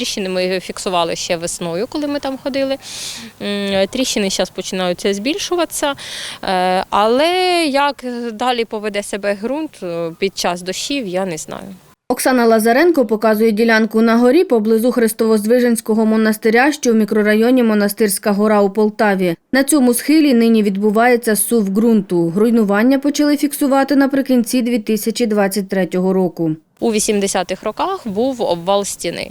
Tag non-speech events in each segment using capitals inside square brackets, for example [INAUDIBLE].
Тріщини ми фіксували ще весною, коли ми там ходили. Тріщини зараз починаються збільшуватися. Е, Але як далі поведе себе ґрунт е, під час дощів, я не знаю. Оксана Лазаренко показує ділянку на горі поблизу Христово-Здвиженського монастиря, що в мікрорайоні Монастирська гора у Полтаві. На цьому схилі нині відбувається сув ґрунту. Руйнування почали фіксувати наприкінці 2023 року. У 80-х роках був обвал стіни.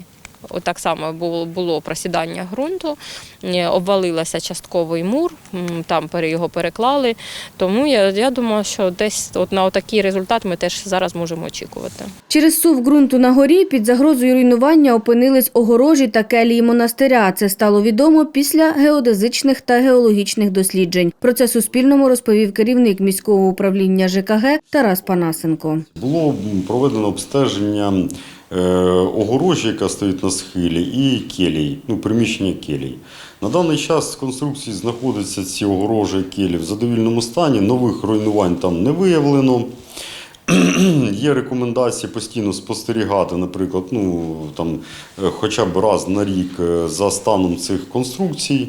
От Так само було, просідання ґрунту, е, обвалилася частковий мур, там його переклали. Тому я, я думаю, що десь от на такий результат ми теж зараз можемо очікувати. Через сув ґрунту на горі під загрозою руйнування опинились огорожі та келії монастиря. Це стало відомо після геодезичних та геологічних досліджень. Про це Суспільному розповів керівник міського управління ЖКГ Тарас Панасенко. Було проведено обстеження огорожі, яка стоїть на схилі, і келій, ну, приміщення келій. На даний час в конструкції знаходяться ці огорожі келі в задовільному стані, нових руйнувань там не виявлено. [CLEARS THROAT] Є рекомендації постійно спостерігати, наприклад, ну, там, е, хоча б раз на рік е, за станом цих конструкцій.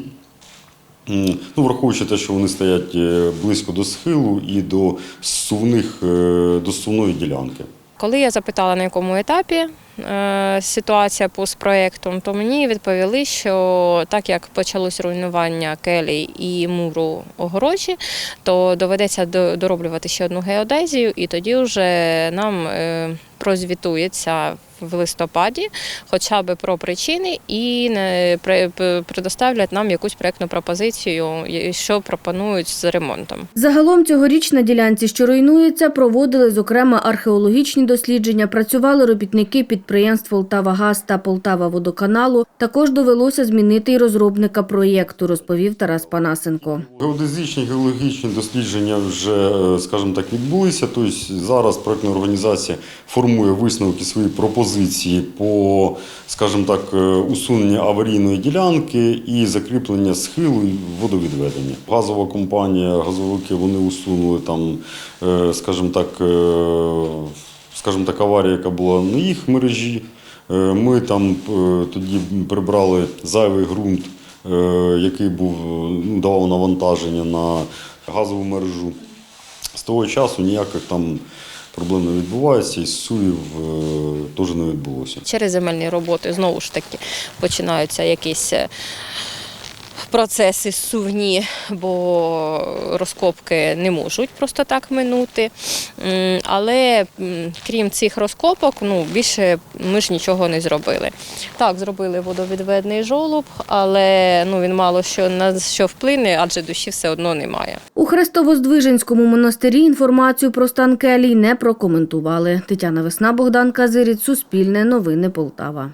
Ну, враховуючи те, що вони стоять е, близько до схилу і до сувних, е, до сувної ділянки. Коли я запитала, на якому етапі е, ситуація по з проєктом, то мені відповіли, що так як почалось руйнування келій і муру огорожі, то доведеться до- дороблювати ще одну геодезію, і тоді вже нам е, прозвітується в листопаді, хоча б про причини, і не предоставлять нам якусь проєктну пропозицію, що пропонують з ремонтом. Загалом цьогоріч на ділянці, що руйнується, проводили зокрема археологічні дослідження, працювали робітники підприємств «Полтавагаз» та «Полтава-Водоканалу». Також довелося змінити й розробника проєкту, розповів Тарас Панасенко. Геодезичні геологічні дослідження вже, е, скажімо так, відбулися. Тобто зараз проектна організація формує висновки свої пропозиції по, скажімо так, е, усуненню аварійної ділянки і закріплення схилу і водовідведення. Газова компанія, газовики вони усунули там, е, скажімо так, е, скажімо так, аварія, яка була на їх мережі. Ми там тоді прибрали зайвий ґрунт, який був ну, давав навантаження на газову мережу. З того часу ніяких там проблем не відбувається, і суїв е, теж не відбулося. Через земельні роботи знову ж таки починаються якісь е, процеси сувні, бо розкопки не можуть просто так минути. Але крім цих розкопок, ну більше ми ж нічого не зробили. Так, зробили водовідведний жолоб, але ну він мало що на що вплине, адже душі все одно немає. У Хрестово-Здвиженському монастирі інформацію про стан келій не прокоментували. Тетяна Весна, Богдан Казиріць, Суспільне, Новини Полтава.